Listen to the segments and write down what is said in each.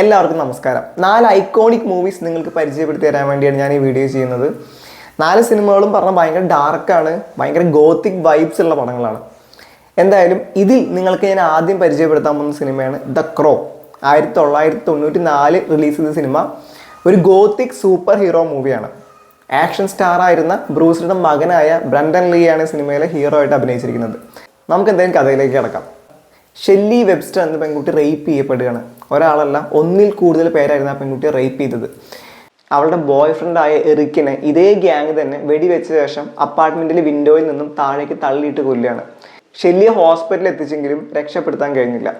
എല്ലാവർക്കും നമസ്കാരം. നാല് ഐക്കോണിക് മൂവീസ് നിങ്ങൾക്ക് പരിചയപ്പെടുത്തി തരാൻ വേണ്ടിയാണ് ഞാൻ ഈ വീഡിയോ ചെയ്യുന്നത്. നാല് സിനിമകളും പറഞ്ഞാൽ ഭയങ്കര ഡാർക്കാണ് ഭയങ്കര ഗോത്തിക് വൈബ്സ് ഉള്ള പടങ്ങളാണ്. എന്തായാലും ഇതിൽ നിങ്ങൾക്ക് ഞാൻ ആദ്യം പരിചയപ്പെടുത്താൻ പോകുന്ന സിനിമയാണ് ദ ക്രോ ആയിരത്തി തൊള്ളായിരത്തി തൊണ്ണൂറ്റി നാല് റിലീസ് ചെയ്ത സിനിമ. ഒരു ഗോത്തിക് സൂപ്പർ ഹീറോ മൂവിയാണ് ആക്ഷൻ സ്റ്റാർ ആയിരുന്ന ബ്രൂസിയുടെ മകനായ ബ്രണ്ടൻ ലീ ആണ് സിനിമയിലെ ഹീറോ ആയിട്ട് അഭിനയിച്ചിരിക്കുന്നത്. നമുക്ക് എന്തായാലും കഥയിലേക്ക് കിടക്കാം. ഷെല്ലി വെബ്സ്റ്റർ എന്ന പെൺകുട്ടി റേപ്പ് ചെയ്യപ്പെടുകയാണ്. ഒരാളല്ല ഒന്നിൽ കൂടുതൽ പേരായിരുന്നു ആ പെൺകുട്ടി റേപ്പ് ചെയ്തത്. അവളുടെ ബോയ് ഫ്രണ്ടായ എറിക്കിനെ ഇതേ ഗ്യാങ് തന്നെ വെടിവെച്ച ശേഷം അപ്പാർട്ട്മെന്റിലെ വിൻഡോയിൽ നിന്നും താഴേക്ക് തള്ളിയിട്ട് കൊല്ലുകയാണ്. ഷെല്ലിയെ ഹോസ്പിറ്റലിൽ എത്തിച്ചെങ്കിലും രക്ഷപ്പെടുത്താൻ കഴിഞ്ഞില്ല.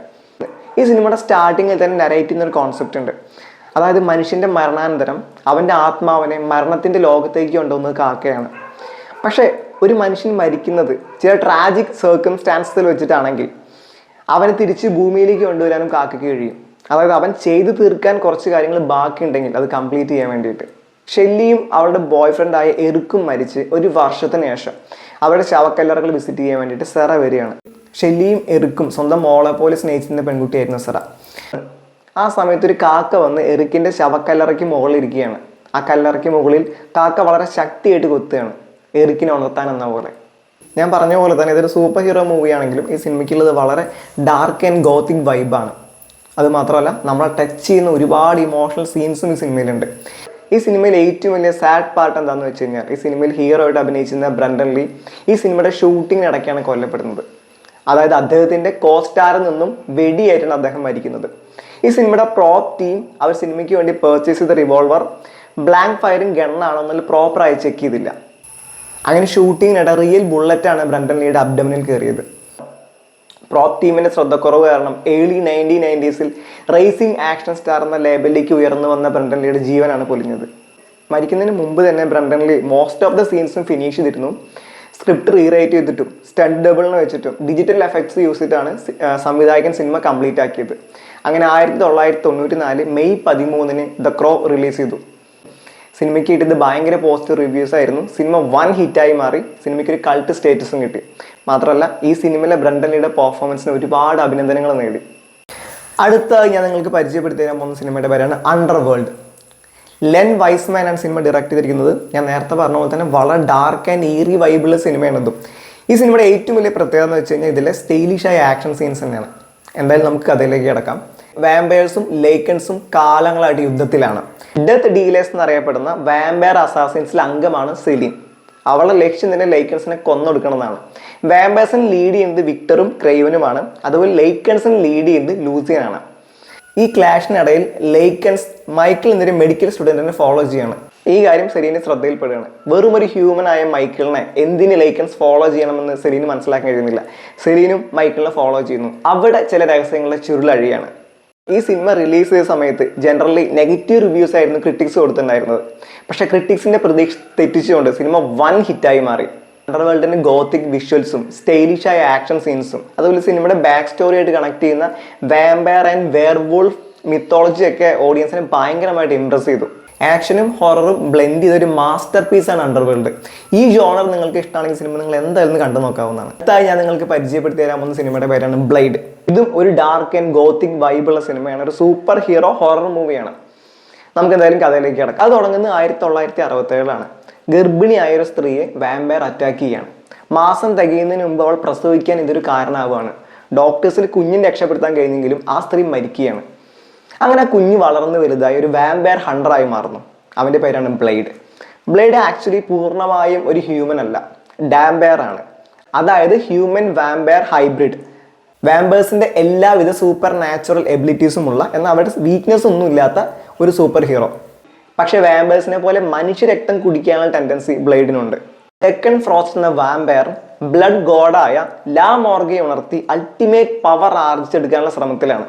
ഈ സിനിമയുടെ സ്റ്റാർട്ടിങ്ങിൽ തന്നെ നരേറ്റ് ഒരു കോൺസെപ്റ്റ് ഉണ്ട്. അതായത് മനുഷ്യന്റെ മരണാനന്തരം അവന്റെ ആത്മാവിനെ മരണത്തിന്റെ ലോകത്തേക്ക് കൊണ്ടുവന്നത് കാക്കയാണ്. പക്ഷേ ഒരു മനുഷ്യൻ മരിക്കുന്നത് ചില ട്രാജിക് സർക്കംസ്റ്റാൻസിൽ വെച്ചിട്ടാണെങ്കിൽ അവനെ തിരിച്ച് ഭൂമിയിലേക്ക് കൊണ്ടുവരാനും കാക്കയ്ക്ക് കഴിയും. അതായത് അവൻ ചെയ്തു തീർക്കാൻ കുറച്ച് കാര്യങ്ങൾ ബാക്കിയുണ്ടെങ്കിൽ അത് കംപ്ലീറ്റ് ചെയ്യാൻ വേണ്ടിയിട്ട്. ഷെല്ലിയും അവളുടെ ബോയ് ഫ്രണ്ടായ എറുക്കും മരിച്ച് ഒരു വർഷത്തിന് ശേഷം അവരുടെ ശവക്കല്ലറകൾ വിസിറ്റ് ചെയ്യാൻ വേണ്ടിയിട്ട് സെറ വരികയാണ്. ഷെല്ലിയും എറുക്കും സ്വന്തം മോളെ പോലെ സ്നേഹിച്ചിരുന്ന പെൺകുട്ടിയായിരുന്നു സെറ. ആ സമയത്ത് ഒരു കാക്ക വന്ന് എറുക്കിന്റെ ശവക്കല്ലറയ്ക്ക് മുകളിൽ ഇരിക്കുകയാണ്. ആ കല്ലറയ്ക്ക് മുകളിൽ കാക്ക വളരെ ശക്തിയായിട്ട് കൊത്തുകയാണ്. എറുക്കിനെ ഉണർത്താൻ എന്ന പോലെ. ഞാൻ പറഞ്ഞ പോലെ തന്നെ ഇതൊരു സൂപ്പർ ഹീറോ മൂവിയാണെങ്കിലും ഈ സിനിമയ്ക്കുള്ളത് വളരെ ഡാർക്ക് ആൻഡ് ഗോത്തിക് വൈബാണ് അത് മാത്രമല്ല നമ്മളെ ടച്ച് ചെയ്യുന്ന ഒരുപാട് ഇമോഷണൽ സീൻസും ഈ സിനിമയിലുണ്ട്. ഈ സിനിമയിൽ ഏറ്റവും വലിയ സാഡ് പാർട്ട് എന്താണെന്ന് വെച്ച് കഴിഞ്ഞാൽ ഈ സിനിമയിൽ ഹീറോ ആയിട്ട് അഭിനയിച്ചിരുന്ന ബ്രണ്ടൻ ലീ ഈ സിനിമയുടെ ഷൂട്ടിങ്ങിനിടയ്ക്കാണ് കൊല്ലപ്പെടുന്നത്. അതായത് അദ്ദേഹത്തിന്റെ കോസ്റ്റാറിൽ നിന്നും വെടിയായിട്ടാണ് അദ്ദേഹം മരിക്കുന്നത്. ഈ സിനിമയുടെ പ്രോപ്പ് ടീം അവർ സിനിമയ്ക്ക് വേണ്ടി പർച്ചേസ് ചെയ്ത റിവോൾവർ ബ്ലാങ്ക് ഫയറിംഗ് ഗണ്ണാണോ എന്നുള്ള പ്രോപ്പറായി ചെക്ക് ചെയ്തില്ല. അങ്ങനെ ഷൂട്ടിങ്ങിനിടെ റിയൽ ബുള്ളറ്റാണ് ബ്രണ്ടൻ ലീയുടെ അബ്ഡമിനിൽ കയറിയത്. പ്രോപ്പ് ടീമിന്റെ ശ്രദ്ധക്കുറവ് കാരണം ഏർലി നയന്റീൻ നയന്റീസിൽ റേസിംഗ് ആക്ഷൻ സ്റ്റാർ എന്ന ലേബലിലേക്ക് ഉയർന്നു വന്ന ബ്രണ്ടൻ ലീയുടെ ജീവനാണ് പൊലിഞ്ഞത്. മരിക്കുന്നതിന് മുമ്പ് തന്നെ Brandon Lee most of the സീൻസും finish ചെയ്തിരുന്നു. സ്ക്രിപ്റ്റ് റീറൈറ്റ് ചെയ്തിട്ടും സ്റ്റഡ് ഡബിളിന് വെച്ചിട്ടും ഡിജിറ്റൽ എഫക്ട്സ് യൂസ് ചെയ്തിട്ടാണ് സംവിധായകൻ സിനിമ കംപ്ലീറ്റ് ആക്കിയത്. അങ്ങനെ ആയിരത്തി തൊള്ളായിരത്തി തൊണ്ണൂറ്റി നാല് മെയ് പതിമൂന്നിന് ദ ക്രോ റിലീസ് ചെയ്തു. സിനിമയ്ക്ക് കിട്ടിയത് ഭയങ്കര പോസിറ്റീവ് റിവ്യൂസ് ആയിരുന്നു. സിനിമ വൺ ഹിറ്റായി മാറി. സിനിമയ്ക്ക് ഒരു കൾട്ട് സ്റ്റേറ്റസും കിട്ടി. മാത്രമല്ല ഈ സിനിമയിലെ ബ്രണ്ടലിയുടെ പെർഫോമൻസിന് ഒരുപാട് അഭിനന്ദനങ്ങൾ നേടി. അടുത്ത ഞാൻ നിങ്ങൾക്ക് പരിചയപ്പെടുത്തി തരാൻ പോകുന്ന സിനിമയുടെ പേരാണ് അണ്ടർ വേൾഡ് ലെൻ വൈസ്മാൻ ആണ് സിനിമ ഡയറക്ട് ചെയ്തിരിക്കുന്നത്. ഞാൻ നേരത്തെ പറഞ്ഞ പോലെ തന്നെ വളരെ ഡാർക്ക് ആൻഡ് ഈറി വൈബിളുള്ള സിനിമയാണതും ഈ സിനിമയുടെ ഏറ്റവും വലിയ പ്രത്യേകത എന്ന് വെച്ച് കഴിഞ്ഞാൽ ഇതിലെ സ്റ്റൈലിഷ് ആയ ആക്ഷൻ സീൻസ് തന്നെയാണ്. എന്തായാലും നമുക്ക് കഥയിലേക്ക് കിടക്കാം. വാമ്പയേഴ്സും ലേക്കൺസും കാലങ്ങളായിട്ട് യുദ്ധത്തിലാണ്. ഡെത്ത് ഡീലേഴ്സ് എന്ന് അറിയപ്പെടുന്ന വാമ്പയർ അസാസിൻസിൽ അംഗമാണ് സെലീൻ അവളുടെ ലക്ഷ്യം തന്നെ ലൈക്കൺസിനെ കൊന്നൊടുക്കണമെന്നാണ് വാമ്പേഴ്സിനെ ലീഡ് ചെയ്യുന്നത് വിക്ടറും ക്രൈവനുമാണ് അതുപോലെ ലേക്കൺസിനെ ലീഡ് ചെയ്യുന്നത് ലൂസിയനാണ് ഈ ക്ലാഷിനിടയിൽ ലൈക്കൺസ് മൈക്കിൾ എന്നൊരു മെഡിക്കൽ സ്റ്റുഡന്റിനെ ഫോളോ ചെയ്യാണ്. ഈ കാര്യം സെലീന് ശ്രദ്ധയിൽപ്പെടുകയാണ്. വെറും ഒരു ഹ്യൂമൻ ആയ മൈക്കിളിനെ എന്തിന് ലൈക്കൺസ് ഫോളോ ചെയ്യണമെന്ന് സെലീന് മനസ്സിലാക്കാൻ കഴിയുന്നില്ല. സെലീനും മൈക്കിളിനെ ഫോളോ ചെയ്യുന്നു. അവിടെ ചില രഹസ്യങ്ങളുടെ ചുരുളഴിയാണ്. ഈ സിനിമ റിലീസ് ചെയ്ത സമയത്ത് ജനറലി നെഗറ്റീവ് റിവ്യൂസ് ആയിരുന്നു ക്രിട്ടിക്സ് കൊടുത്തിട്ടുണ്ടായിരുന്നത്. പക്ഷേ ക്രിട്ടിക്സിന്റെ പ്രതീക്ഷ തെറ്റിച്ചുകൊണ്ട് സിനിമ വൺ ഹിറ്റായി മാറി. അണ്ടർവേൾഡിന്റെ ഗോത്തിക് വിഷ്വൽസും സ്റ്റൈലിഷ് ആയ ആക്ഷൻ സീൻസും അതുപോലെ സിനിമയുടെ ബാക്ക് സ്റ്റോറി ആയിട്ട് കണക്ട് ചെയ്യുന്ന വാമ്പയർ ആൻഡ് വെയർവോൾഫ് മിത്തോളജി ഒക്കെ ഓഡിയൻസിനെ ഭയങ്കരമായിട്ട് ഇംപ്രസ് ചെയ്തു. ആക്ഷനും ഹൊററും ബ്ലെൻഡ് ചെയ്ത ഒരു മാസ്റ്റർ പീസാണ് അണ്ടർവേൾഡ് ഈ ജോണർ നിങ്ങൾക്ക് ഇഷ്ടമാണെങ്കിൽ സിനിമ നിങ്ങൾ എന്തായാലും കണ്ടു നോക്കാവുന്നതാണ്. അടുത്തായി ഞാൻ നിങ്ങൾക്ക് പരിചയപ്പെടുത്തി തരാൻ പോകുന്ന സിനിമയുടെ പേരാണ് ബ്ലൈഡ് ഇതും ഒരു ഡാർക്ക് ആൻഡ് ഗോത്തിക് വൈബുള്ള സിനിമയാണ് ഒരു സൂപ്പർ ഹീറോ ഹൊറർ മൂവിയാണ് നമുക്ക് എന്തായാലും കഥയിലേക്ക് കിടക്കാം. അത് തുടങ്ങുന്നത് ആയിരത്തി തൊള്ളായിരത്തി അറുപത്തി ഏഴിലാണ് ഗർഭിണിയായ ഒരു സ്ത്രീയെ വാമ്പയർ അറ്റാക്ക് ചെയ്യാണ്. മാസം തികയുന്നതിന് മുമ്പ് അവൾ പ്രസവിക്കാൻ ഇതൊരു കാരണമാവുകയാണ്. ഡോക്ടേഴ്സിൽ കുഞ്ഞിനെ രക്ഷപ്പെടുത്താൻ കഴിഞ്ഞെങ്കിലും ആ സ്ത്രീ മരിക്കുകയാണ്. അങ്ങനെ കുഞ്ഞ് വളർന്ന് വലുതായി ഒരു വാമ്പയർ ഹണ്ടറായി മാറുന്നു. അവന്റെ പേരാണ് ബ്ലേഡ് ബ്ലേഡ് ആക്ച്വലി പൂർണമായും ഒരു ഹ്യൂമൻ അല്ല ഡാംബെയർ ആണ്. അതായത് ഹ്യൂമൻ വാമ്പയർ ഹൈബ്രിഡ് വാമ്പേഴ്സിന്റെ എല്ലാവിധ സൂപ്പർ നാച്ചുറൽ എബിലിറ്റീസും ഉള്ള എന്നാൽ അവരുടെ വീക്ക്നെസ് ഒന്നും ഇല്ലാത്ത ഒരു സൂപ്പർ ഹീറോ പക്ഷെ വാമ്പേഴ്സിനെ പോലെ മനുഷ്യരക്തം കുടിക്കാനുള്ള ടെൻഡൻസി ബ്ലേഡിനുണ്ട് ടെക്കൻ ഫ്രോസ്റ്റ് എന്ന വാമ്പയർ ബ്ലഡ് ഗോഡായ ലാ മോർഗയെ ഉണർത്തി അൾട്ടിമേറ്റ് പവർ ആർജിച്ചെടുക്കാനുള്ള ശ്രമത്തിലാണ്.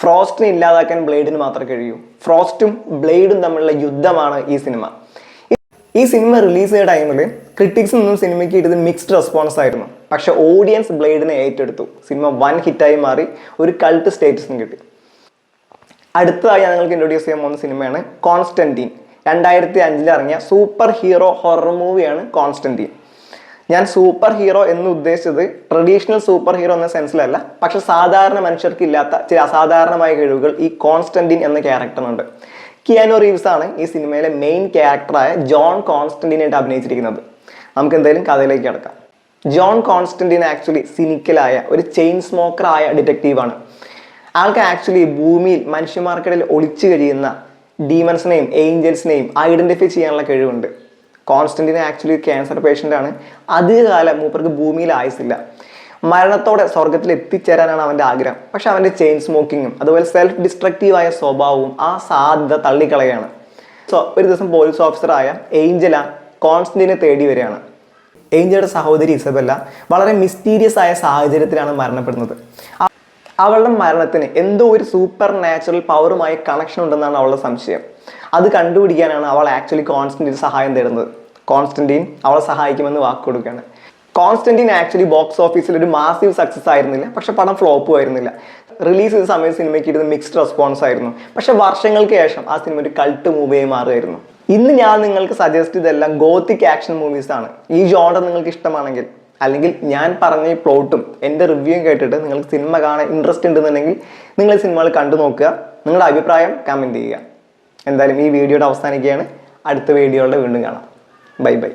ഫ്രോസ്റ്റിനെ ഇല്ലാതാക്കാൻ ബ്ലേഡിന് മാത്രമേ കഴിയൂ. ഫ്രോസ്റ്റും ബ്ലേഡും തമ്മിലുള്ള യുദ്ധമാണ് ഈ സിനിമ. ഈ സിനിമ റിലീസ് ചെയ്ത ടൈമിൽ ക്രിട്ടിക്സിൽ നിന്നും സിനിമയ്ക്ക് ഇടത് മിക്സ്ഡ് റെസ്പോൺസ് ആയിരുന്നു. പക്ഷെ ഓഡിയൻസ് ബ്ലേഡിനെ ഏറ്റെടുത്തു. സിനിമ വൺ ഹിറ്റായി മാറി ഒരു കൾട്ട് സ്റ്റേറ്റസും കിട്ടി. അടുത്തതായി ഞാൻ നിങ്ങൾക്ക് ഇൻട്രൊഡ്യൂസ് ചെയ്യാൻ പോകുന്ന സിനിമയാണ് കോൺസ്റ്റന്റീൻ. രണ്ടായിരത്തി അഞ്ചിൽ ഇറങ്ങിയ സൂപ്പർ ഹീറോ ഹൊറർ മൂവിയാണ് കോൺസ്റ്റന്റീൻ. ഞാൻ സൂപ്പർ ഹീറോ എന്ന് ഉദ്ദേശിച്ചത് ട്രഡീഷണൽ സൂപ്പർ ഹീറോ എന്ന സെൻസിലല്ല പക്ഷെ സാധാരണ മനുഷ്യർക്ക് ഇല്ലാത്ത ചില അസാധാരണമായ കഴിവുകൾ ഈ കോൺസ്റ്റന്റിൻ എന്ന ക്യാരക്ടറിനുണ്ട് കിയാനോ റീവ്സ് ആണ് ഈ സിനിമയിലെ മെയിൻ ക്യാരക്ടറായ ജോൺ കോൺസ്റ്റന്റിനായിട്ട് അഭിനയിച്ചിരിക്കുന്നത്. നമുക്ക് എന്തായാലും കഥയിലേക്ക് കിടക്കാം. ജോൺ കോൺസ്റ്റന്റിൻ ആക്ച്വലി സിനിക്കലായ ഒരു ചെയിൻ സ്മോക്കറായ ഡിറ്റക്റ്റീവാണ് ആൾക്ക് ആക്ച്വലി ഭൂമിയിൽ മനുഷ്യന്മാർക്കിടയിൽ ഒളിച്ചു കഴിയുന്ന ഡീമൺസിനെയും ഏഞ്ചൽസിനെയും ഐഡന്റിഫൈ ചെയ്യാനുള്ള കഴിവുണ്ട്. കോൺസ്റ്റന്റിന് ആക്ച്വലി ക്യാൻസർ പേഷ്യന്റ് ആണ് അധികകാലം മൂപ്പർക്ക് ഭൂമിയിൽ ആയുസില്ല മരണത്തോടെ സ്വർഗത്തിൽ എത്തിച്ചേരാനാണ് അവന്റെ ആഗ്രഹം. പക്ഷെ അവന്റെ ചെയിൻ സ്മോക്കിങ്ങും അതുപോലെ സെൽഫ് ഡിസ്ട്രക്റ്റീവായ സ്വഭാവവും ആ സാധ്യത തള്ളിക്കളയാണ്. സോ ഒരു ദിവസം പോലീസ് ഓഫീസറായ ഏഞ്ചല കോൺസ്റ്റന്റിനെ തേടി വരികയാണ്. ഏഞ്ചലയുടെ സഹോദരി ഇസബല്ല വളരെ മിസ്റ്റീരിയസ് ആയ സാഹചര്യത്തിലാണ് മരണപ്പെടുന്നത്. അ- അവളുടെ മരണത്തിന് എന്തോ ഒരു സൂപ്പർ നാച്ചുറൽ പവറുമായി കണക്ഷൻ ഉണ്ടെന്നാണ് അവളുടെ സംശയം. അത് കണ്ടുപിടിക്കാനാണ് അവൾ ആക്ച്വലി കോൺസ്റ്റന്റിന് സഹായം തേടുന്നത്. കോൺസ്റ്റന്റീൻ അവളെ സഹായിക്കുമെന്ന് വാക്ക് കൊടുക്കുകയാണ്. കോൺസ്റ്റന്റീൻ ആക്ച്വലി ബോക്സ് ഓഫീസിൽ ഒരു മാസീവ് സക്സസ് ആയിരുന്നില്ല പക്ഷെ പടം ഫ്ലോപ്പും ആയിരുന്നില്ല. റിലീസ് ചെയ്ത സമയത്ത് സിനിമയ്ക്ക് ഇരുന്ന് മിക്സ്ഡ് റെസ്പോൺസ് ആയിരുന്നു. പക്ഷെ വർഷങ്ങൾക്ക് ശേഷം ആ സിനിമ ഒരു കൾട്ട് മൂവിയായി മാറുമായിരുന്നു ഇന്ന് ഞാൻ നിങ്ങൾക്ക് സജസ്റ്റ് ചെയ്തെല്ലാം ഗോത്തിക് ആക്ഷൻ മൂവീസ് ആണ്. ഈ ജോണ്ടർ നിങ്ങൾക്ക് ഇഷ്ടമാണെങ്കിൽ അല്ലെങ്കിൽ ഞാൻ പറഞ്ഞ പ്ലോട്ടും എന്റെ റിവ്യൂയും കേട്ടിട്ട് നിങ്ങൾക്ക് സിനിമ കാണാൻ ഇൻട്രസ്റ്റ് ഉണ്ടെന്നുണ്ടെങ്കിൽ നിങ്ങൾ സിനിമകൾ കണ്ടു നോക്കുക. നിങ്ങളുടെ അഭിപ്രായം കമന്റ് ചെയ്യുക. എന്തായാലും ഈ വീഡിയോയുടെ അവസാനിക്കുകയാണ്. അടുത്ത വീഡിയോകളുടെ വീണ്ടും കാണാം. Bye bye